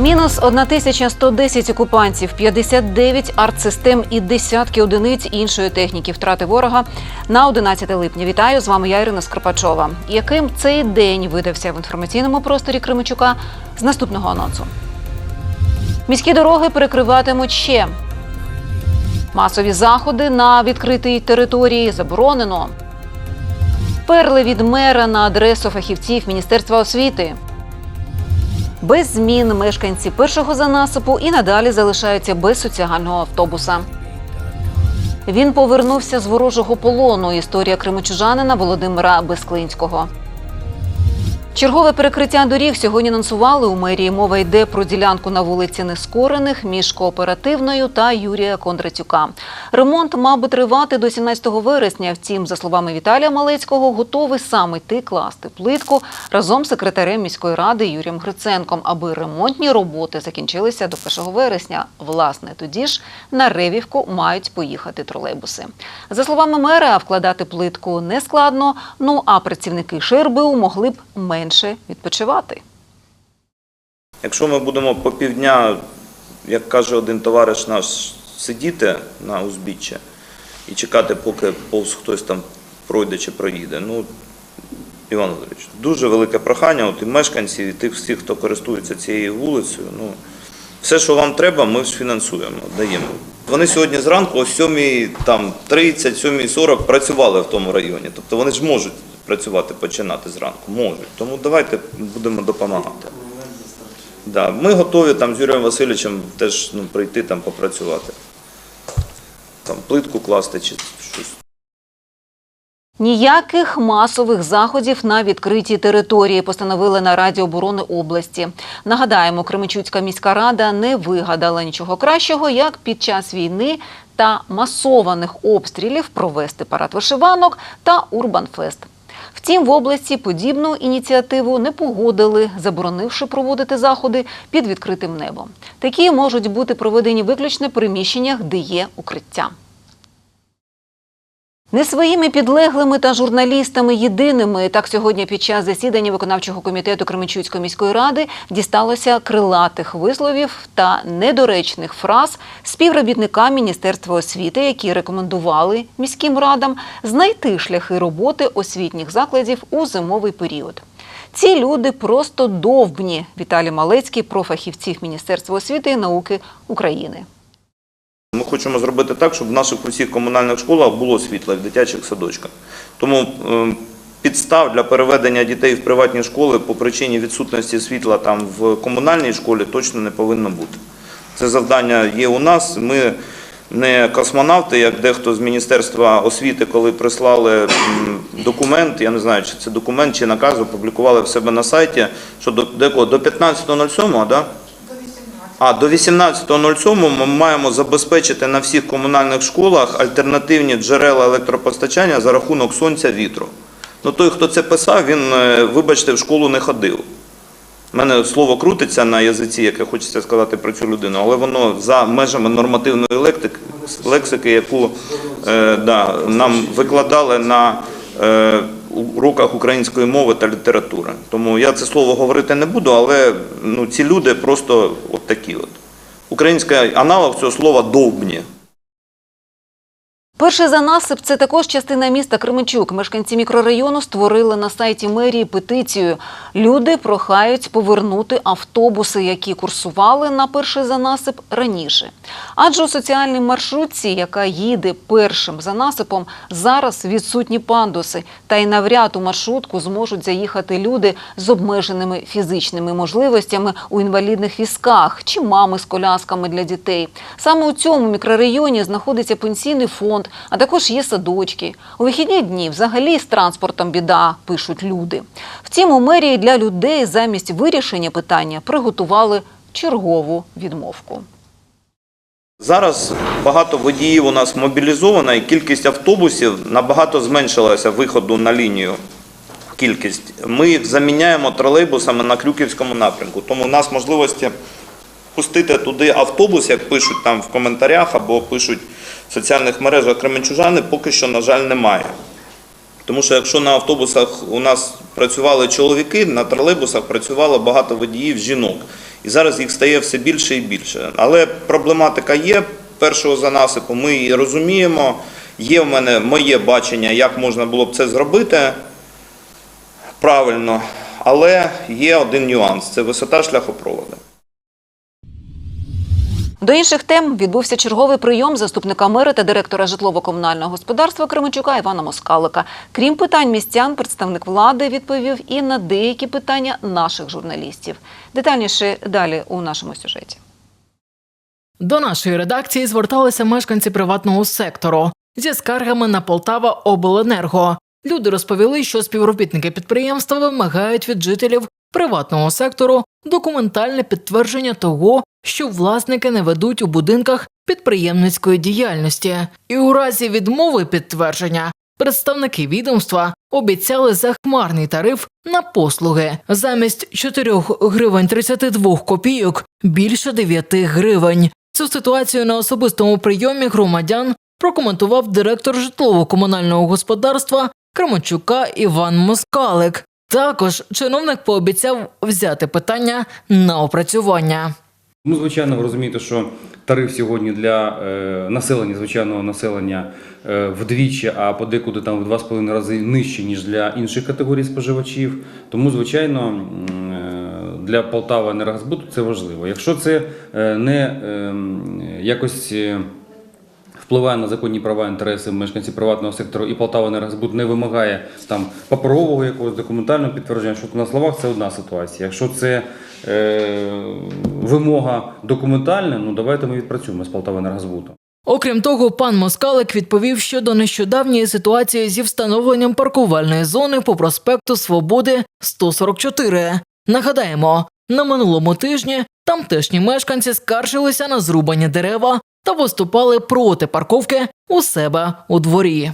Мінус 1110 окупантів, 59 артсистем і десятки одиниць іншої техніки втрати ворога на 11 липня. Вітаю з вами я Ірина Скрипачова. Яким цей день видався в інформаційному просторі Кременчука з наступного анонсу? Міські дороги перекриватимуть ще. Масові заходи на відкритій території заборонено. Перли від мера на адресу фахівців Міністерства освіти. Без змін мешканці першого занасипу і надалі залишаються без соціального автобуса. Він повернувся з ворожого полону. Історія кримичужанина Володимира Безклинського. Чергове перекриття доріг сьогодні анонсували у мерії. Мова йде про ділянку на вулиці Нескорених між кооперативною та Юрія Кондратюка. Ремонт мав би тривати до 17 вересня. Втім, за словами Віталія Малецького, готовий сам йти класти плитку разом з секретарем міської ради Юрієм Гриценком, аби ремонтні роботи закінчилися до 1 вересня. Власне, тоді ж на Ревівку мають поїхати тролейбуси. За словами мера, вкладати плитку не складно. Ну а працівники ШРБУ могли б менше відпочивати. Якщо ми будемо по півдня, як каже один товариш наш, сидіти на узбіччя і чекати, поки повз хтось там пройде чи проїде, ну, Іван Володимирович, дуже велике прохання, от і мешканців, і тих всіх, хто користується цією вулицею, ну, все, що вам треба, ми фінансуємо, даємо. Вони сьогодні зранку о 7 там, 30, 7 40 працювали в тому районі. Тобто вони ж можуть працювати, починати зранку. Можуть. Тому давайте будемо допомагати. Да, ми готові там з Юрієм Васильовичем теж ну, прийти там попрацювати. Там плитку класти чи щось. Ніяких масових заходів на відкритій території постановили на Раді оборони області. Нагадаємо, Кременчуцька міська рада не вигадала нічого кращого, як під час війни та масованих обстрілів провести парад вишиванок та Урбанфест. Втім, в області подібну ініціативу не погодили, заборонивши проводити заходи під відкритим небом. Такі можуть бути проведені виключно в приміщеннях, де є укриття. Не своїми підлеглими та журналістами єдиними так сьогодні під час засідання виконавчого комітету Кременчуцької міської ради дісталося крилатих висловів та недоречних фраз співробітника Міністерства освіти, які рекомендували міським радам знайти шляхи роботи освітніх закладів у зимовий період. Ці люди просто довбні. Віталій Малецький про фахівців Міністерства освіти і науки України. Ми хочемо зробити так, щоб в наших усіх комунальних школах було світло в дитячих садочках. Тому е, підстав для переведення дітей в приватні школи по причині відсутності світла в комунальній школі точно не повинно бути. Це завдання є у нас. Ми не космонавти, як дехто з Міністерства освіти, коли прислали документ, я не знаю, чи це документ, чи наказ, опублікували в себе на сайті, що до, до, до 15.07, да? А до 18.07 ми маємо забезпечити на всіх комунальних школах альтернативні джерела електропостачання за рахунок сонця вітру. Ну той, хто це писав, він, е, вибачте, в школу не ходив. У мене слово крутиться на язиці, яке хочеться сказати про цю людину, але воно за межами нормативної лексики, яку е, да, нам викладали на е, уроках української мови та літератури. Тому я це слово говорити не буду, але ну, ці люди просто от такі от. Український аналог цього слова довбні. Перший занасип це також частина міста Кременчук. Мешканці мікрорайону створили на сайті мерії петицію. Люди прохають повернути автобуси, які курсували на перший занасип раніше. Адже у соціальній маршрутці, яка їде першим занасипом, зараз відсутні пандуси. Та й навряд у маршрутку зможуть заїхати люди з обмеженими фізичними можливостями у інвалідних візках чи мами з колясками для дітей. Саме у цьому мікрорайоні знаходиться пенсійний фонд, а також є садочки. У вихідні дні взагалі з транспортом біда, пишуть люди. Втім, у мерії для людей замість вирішення питання приготували чергову відмовку. Зараз багато водіїв у нас мобілізовано, і кількість автобусів набагато зменшилася виходу на лінію. Кількість. Ми їх заміняємо тролейбусами на Крюківському напрямку. Тому в нас можливості пустити туди автобус, як пишуть там в коментарях або пишуть соціальних мережах кременчужани, поки що, на жаль, немає. Тому що якщо на автобусах у нас працювали чоловіки, на тролейбусах працювало багато водіїв жінок. І зараз їх стає все більше і більше. Але проблематика є першого занасипу, ми її розуміємо. Є в мене моє бачення, як можна було б це зробити правильно, але є один нюанс це висота шляхопроводу. До інших тем відбувся черговий прийом заступника мера та директора житлово-комунального господарства Кременчука Івана Москалика. Крім питань містян, представник влади відповів і на деякі питання наших журналістів. Детальніше далі у нашому сюжеті. До нашої редакції зверталися мешканці приватного сектору зі скаргами на Полтава Обленерго. Люди розповіли, що співробітники підприємства вимагають від жителів приватного сектору документальне підтвердження того, що власники не ведуть у будинках підприємницької діяльності, і у разі відмови підтвердження представники відомства обіцяли захмарний тариф на послуги замість 4 гривень 32 копійок більше 9 гривень. Цю ситуацію на особистому прийомі громадян прокоментував директор житлово-комунального господарства Кременчука Іван Москалик. Також чиновник пообіцяв взяти питання на опрацювання. Ну, звичайно, ви розумієте, що тариф сьогодні для е, населення, звичайного населення е, вдвічі, а подекуди там в два з половиною рази нижче, ніж для інших категорій споживачів. Тому, звичайно, е, для Полтава енергозбуту це важливо. Якщо це не е, якось. Впливає на законні права інтереси мешканців приватного сектору і Полтава Енергозбут не вимагає там паперового якогось документального підтвердження, що на словах це одна ситуація. Якщо це е, вимога документальна, ну давайте ми відпрацюємо з Полтава Енергозбуту. Окрім того, пан Москалик відповів щодо нещодавньої ситуації зі встановленням паркувальної зони по проспекту Свободи 144. Нагадаємо, на минулому тижні тамтешні мешканці скаржилися на зрубані дерева та виступали проти парковки у себе у дворі.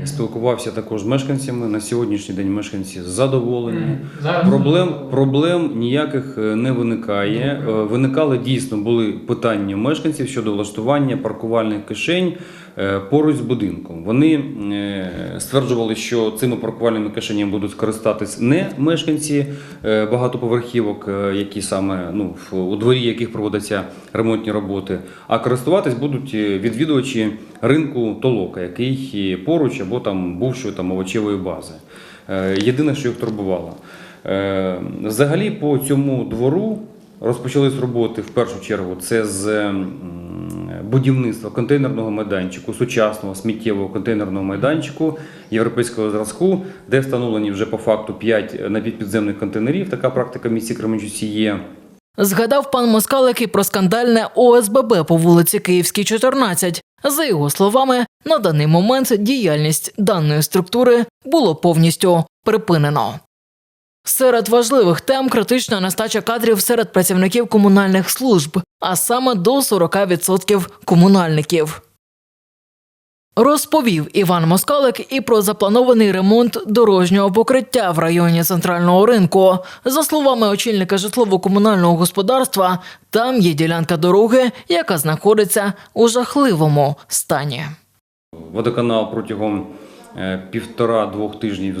Я спілкувався також з мешканцями. На сьогоднішній день мешканці задоволені. Проблем, проблем ніяких е, не виникає. Е, Виникали дійсно були питання мешканців щодо влаштування паркувальних кишень поруч з будинком. Вони е, стверджували, що цими паркувальними кишенями будуть скористатись не мешканці е, багатоповерхівок, е, які саме ну, у дворі яких проводяться ремонтні роботи, а користуватись будуть е, відвідувачі ринку толока, який е, поруч або там бувшої там овочевої бази. Е, Єдине, що їх турбувало. Е, Взагалі по цьому двору розпочались роботи в першу чергу. Це з будівництва контейнерного майданчику, сучасного сміттєвого контейнерного майданчику європейського зразку, де встановлені вже по факту 5 напівпідземних контейнерів. Така практика в місті Кременчуці є. Згадав пан Москалик і про скандальне ОСББ по вулиці Київській, 14. За його словами, на даний момент діяльність даної структури було повністю припинено. Серед важливих тем критична нестача кадрів серед працівників комунальних служб, а саме до 40% комунальників. Розповів Іван Москалик і про запланований ремонт дорожнього покриття в районі центрального ринку. За словами очільника житлово-комунального господарства, там є ділянка дороги, яка знаходиться у жахливому стані. Водоканал протягом півтора-двох тижнів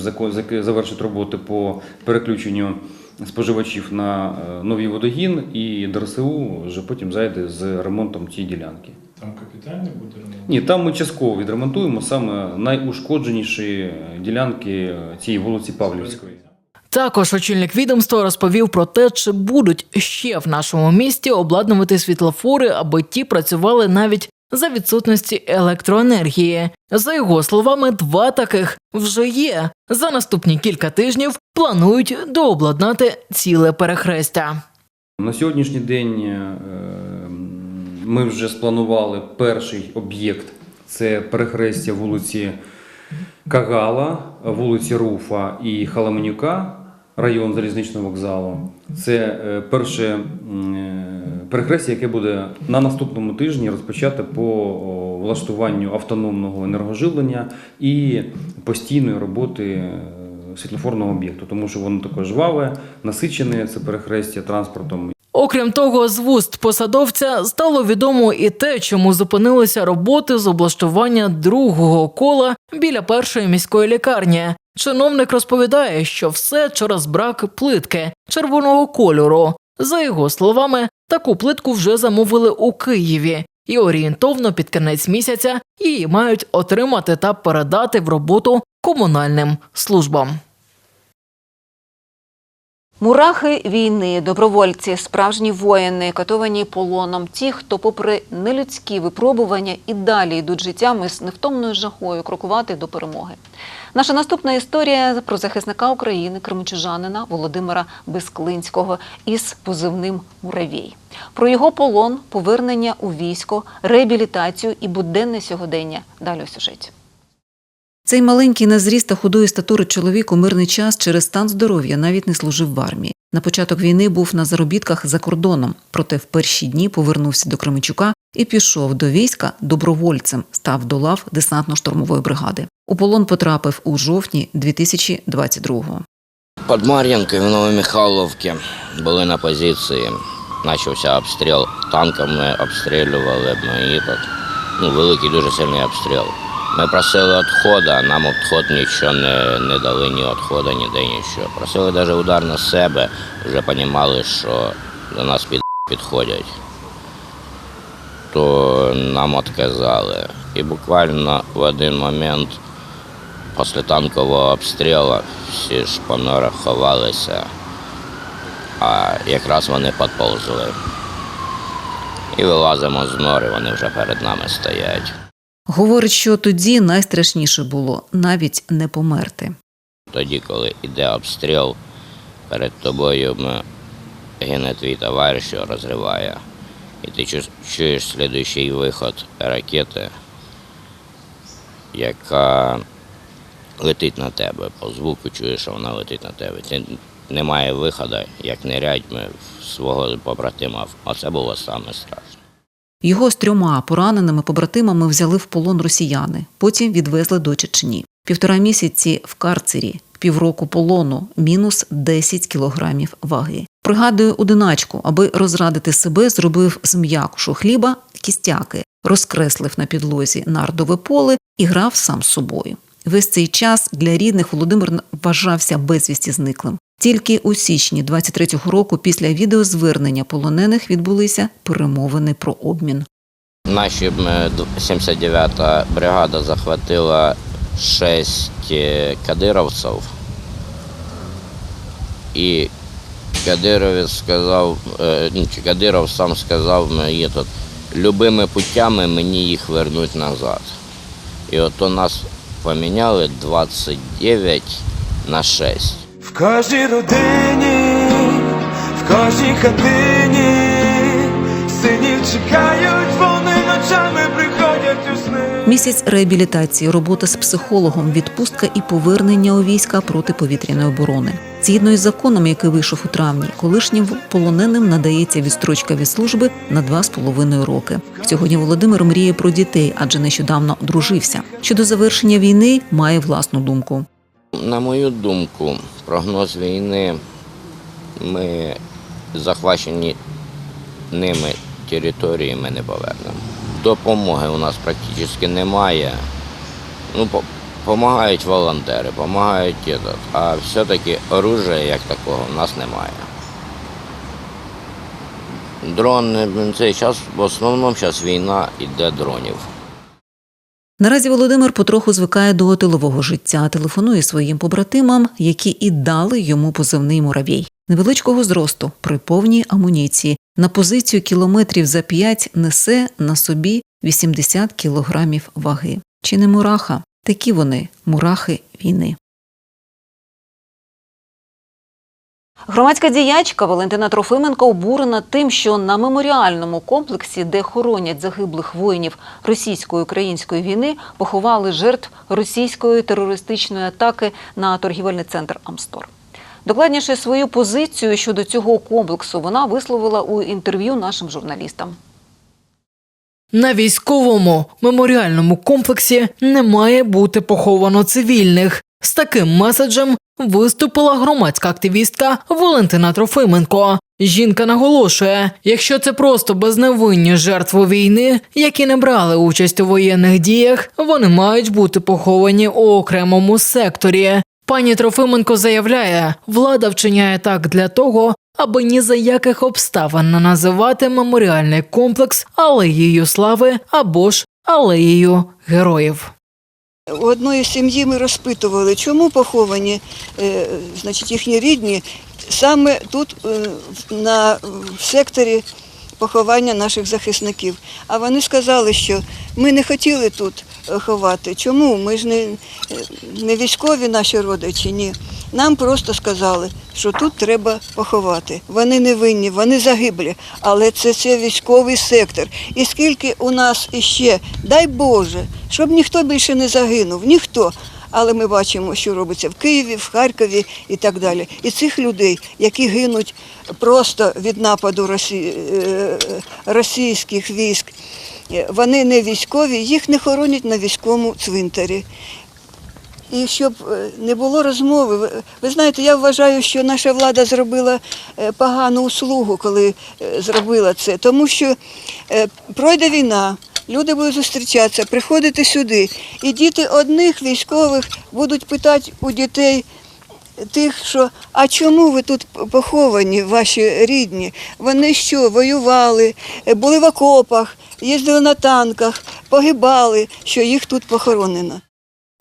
завершить роботи по переключенню споживачів на е, новий водогін, і ДРСУ вже потім зайде з ремонтом цієї ділянки. Там капітальний буде ремонт? Ні, там ми частково відремонтуємо саме найушкодженіші е, ділянки е, цієї вулиці Павлівської. Також очільник відомства розповів про те, чи будуть ще в нашому місті обладнувати світлофори, аби ті працювали навіть за відсутності електроенергії. За його словами, два таких вже є. За наступні кілька тижнів планують дообладнати ціле перехрестя. На сьогоднішній день е, ми вже спланували перший об'єкт це перехрестя вулиці Кагала, вулиці Руфа і Халаманюка, район залізничного вокзалу. Це е, перше е, перехрестя, яке буде на наступному тижні розпочати по влаштуванню автономного енергоживлення і постійної роботи е, світлофорного об'єкту, тому що воно також жваве, насичене це перехрестя транспортом. Окрім того, з вуст посадовця стало відомо і те, чому зупинилися роботи з облаштування другого кола біля першої міської лікарні. Чиновник розповідає, що все через брак плитки червоного кольору. За його словами, таку плитку вже замовили у Києві, і орієнтовно під кінець місяця її мають отримати та передати в роботу комунальним службам. Мурахи війни, добровольці, справжні воїни, катовані полоном, ті, хто, попри нелюдські випробування, і далі йдуть життям із невтомною жагою крокувати до перемоги. Наша наступна історія про захисника України, кримчужанина Володимира Безклинського із позивним Муравій. Про його полон, повернення у військо, реабілітацію і буденне сьогодення. Далі у сюжеті. Цей маленький на зріст та худої статури чоловік у мирний час через стан здоров'я навіть не служив в армії. На початок війни був на заробітках за кордоном, проте в перші дні повернувся до Кременчука і пішов до війська добровольцем, став до лав десантно-штурмової бригади. У полон потрапив у жовтні 2022-го. Під Мар'їнкою в Новомихайловці були на позиції. Почався обстріл танками, обстрілювали. Ну, великий дуже сильний обстріл. Ми просили відходу, а нам відход нічого не, не дали, ні відходу, ніде нічого. Просили навіть удар на себе, вже розуміли, що до нас під, підходять. То нам відказали. І буквально в один момент після танкового обстрілу всі по ховалися, а якраз вони підповзли. І вилазимо з нори, вони вже перед нами стоять. Говорить, що тоді найстрашніше було навіть не померти. Тоді, коли йде обстріл, перед тобою гине твій товариш, що розриває. І ти чуєш слідуючий виход ракети, яка летить на тебе. По звуку чуєш, що вона летить на тебе. Ти немає виходу, як не рядьми свого побратима. А це було саме страшне. Його з трьома пораненими побратимами взяли в полон росіяни, потім відвезли до Чечні. Півтора місяці в карцері, півроку полону, мінус 10 кілограмів ваги. Пригадую одиначку, аби розрадити себе, зробив з м'якушу хліба кістяки, розкреслив на підлозі нардове поле і грав сам з собою. Весь цей час для рідних Володимир вважався безвісті зниклим. Тільки у січні 23-го року після відеозвернення полонених відбулися перемовини про обмін. Наші 79-та бригада захватила 6 кадировців. І Кадировець сказав, е, ну, Кадиров сам сказав мені тут, любими путями мені їх вернуть назад. І от у нас поміняли 29 на 6. В кожній родині, в кожній хатині, синів чекають, вони ночами приходять у сни. Місяць реабілітації, робота з психологом, відпустка і повернення у війська протиповітряної оборони. Згідно із законом, який вийшов у травні, колишнім полоненим надається відстрочка від служби на два з половиною роки. Сьогодні Володимир мріє про дітей, адже нещодавно одружився. Щодо завершення війни має власну думку. На мою думку, прогноз війни, ми захвачені ними території ми не повернемо. Допомоги у нас практично немає. Ну, Помагають волонтери, допомагають этот, а все-таки оружия як такого в нас немає. Дрони, цей час, в основному зараз війна йде дронів. Наразі Володимир потроху звикає до тилового життя, телефонує своїм побратимам, які і дали йому позивний муравій. Невеличкого зросту при повній амуніції на позицію кілометрів за п'ять несе на собі 80 кілограмів ваги. Чи не мураха? Такі вони мурахи війни. Громадська діячка Валентина Трофименко обурена тим, що на меморіальному комплексі, де хоронять загиблих воїнів російсько-української війни, поховали жертв російської терористичної атаки на торгівельний центр Амстор. Докладніше свою позицію щодо цього комплексу вона висловила у інтерв'ю нашим журналістам. На військовому меморіальному комплексі не має бути поховано цивільних. З таким меседжем виступила громадська активістка Валентина Трофименко. Жінка наголошує, якщо це просто безневинні жертви війни, які не брали участь у воєнних діях, вони мають бути поховані у окремому секторі. Пані Трофименко заявляє, влада вчиняє так для того, аби ні за яких обставин не називати меморіальний комплекс алеєю слави або ж алеєю героїв. У одної сім'ї ми розпитували, чому поховані е, значить, їхні рідні саме тут, е, на секторі поховання наших захисників. А вони сказали, що ми не хотіли тут е, ховати. Чому? Ми ж не, е, не військові наші родичі, ні. Нам просто сказали, що тут треба поховати. Вони не винні, вони загиблі, але це, це військовий сектор. І скільки у нас іще, дай Боже, щоб ніхто більше не загинув, ніхто. Але ми бачимо, що робиться в Києві, в Харкові і так далі. І цих людей, які гинуть просто від нападу росі... е, російських військ, е, вони не військові, їх не хоронять на військовому цвинтарі. І щоб е, не було розмови, ви- знаєте, я вважаю, що наша влада зробила погану услугу, коли зробила це, тому що пройде війна, люди будуть зустрічатися, приходити сюди, і діти одних військових будуть питати у дітей. Тих, що а чому ви тут поховані, ваші рідні? Вони що, воювали, е, були в окопах, їздили на танках, погибали, що їх тут похоронено.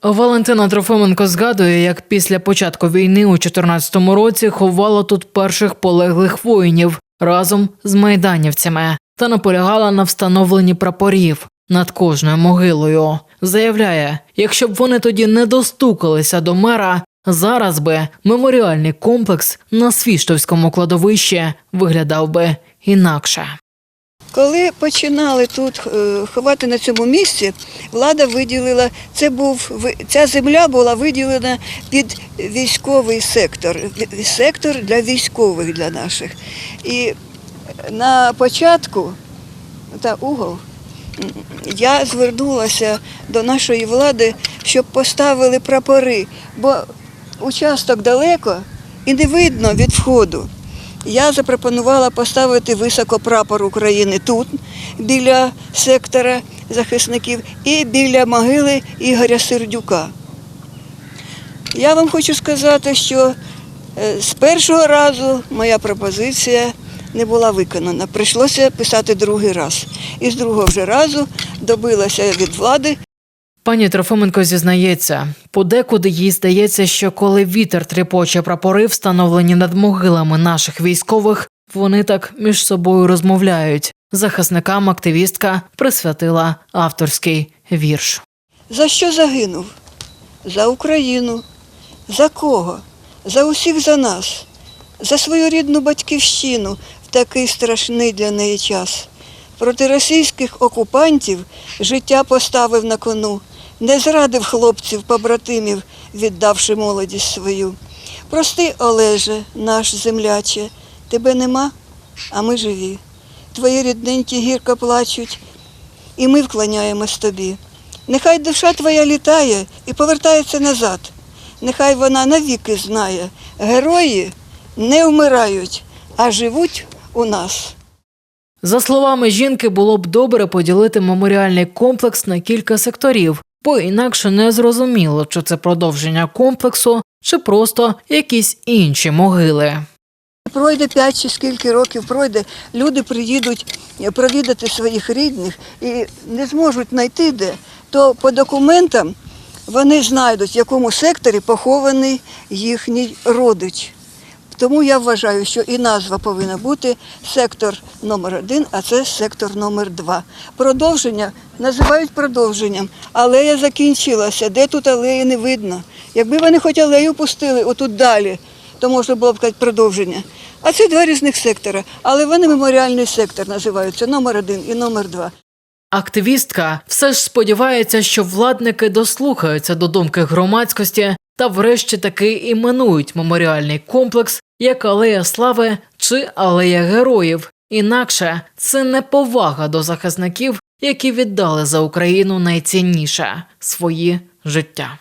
Валентина Трофименко згадує, як після початку війни у 14-му році ховала тут перших полеглих воїнів разом з майданівцями та наполягала на встановленні прапорів над кожною могилою. Заявляє, якщо б вони тоді не достукалися до мера, зараз би меморіальний комплекс на Свіштовському кладовищі виглядав би інакше. Коли починали тут е, ховати на цьому місці, влада виділила, це був ця земля була виділена під військовий сектор, сектор для військових для наших. І на початку та угол я звернулася до нашої влади, щоб поставили прапори, бо участок далеко і не видно від входу. Я запропонувала поставити високо прапор України тут, біля сектора захисників, і біля могили Ігоря Сердюка. Я вам хочу сказати, що е, з першого разу моя пропозиція не була виконана. Прийшлося писати другий раз. І з другого вже разу добилася від влади Пані Трофименко зізнається, подекуди їй здається, що коли вітер тріпоче прапори, встановлені над могилами наших військових, вони так між собою розмовляють. Захисникам активістка присвятила авторський вірш. За що загинув? За Україну. За кого? За усіх за нас, за свою рідну батьківщину такий страшний для неї час. Проти російських окупантів життя поставив на кону, не зрадив хлопців, побратимів, віддавши молодість свою. Прости, Олеже, наш земляче, тебе нема, а ми живі. Твої рідненькі гірко плачуть, і ми вклоняємось тобі. Нехай душа твоя літає і повертається назад. Нехай вона навіки знає, герої не вмирають, а живуть у нас. За словами жінки, було б добре поділити меморіальний комплекс на кілька секторів, бо інакше не зрозуміло, чи це продовження комплексу, чи просто якісь інші могили. Пройде п'ять чи скільки років пройде, люди приїдуть провідати своїх рідних і не зможуть знайти де, то по документам вони знайдуть, в якому секторі похований їхній родич. Тому я вважаю, що і назва повинна бути сектор номер один, а це сектор номер два. Продовження називають продовженням. Алея закінчилася. Де тут алеї не видно. Якби вони хоч алею пустили отут далі, то можна було б сказати продовження. А це два різних сектора. Але вони меморіальний сектор називаються номер один і номер два. Активістка все ж сподівається, що владники дослухаються до думки громадськості та врешті таки іменують меморіальний комплекс як Алея Слави чи Алея Героїв. Інакше це неповага до захисників, які віддали за Україну найцінніше свої життя.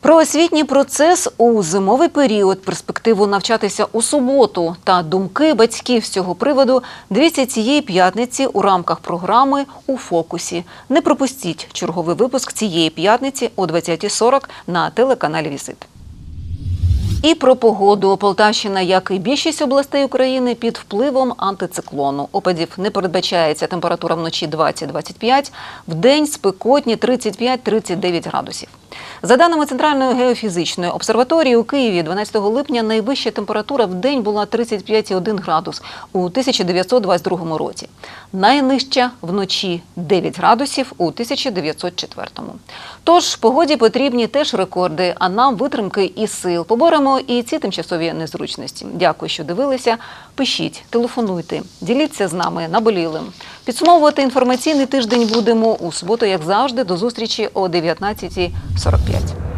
Про освітній процес у зимовий період, перспективу навчатися у суботу та думки батьків з цього приводу дивіться цієї п'ятниці у рамках програми у фокусі. Не пропустіть черговий випуск цієї п'ятниці о 20.40 на телеканалі Візит. І про погоду. Полтавщина, як і більшість областей України, під впливом антициклону. Опадів не передбачається температура вночі 20-25, в день спекотні 35-39 градусів. За даними Центральної геофізичної обсерваторії у Києві 12 липня найвища температура в день була 35,1 градус у 1922 році. Найнижча вночі 9 градусів у 1904. Тож погоді потрібні теж рекорди, а нам витримки і сил. Поборемо і ці тимчасові незручності. Дякую, що дивилися. Пишіть, телефонуйте, діліться з нами наболілим. Підсумовувати інформаційний тиждень будемо у суботу, як завжди. До зустрічі о 19.45.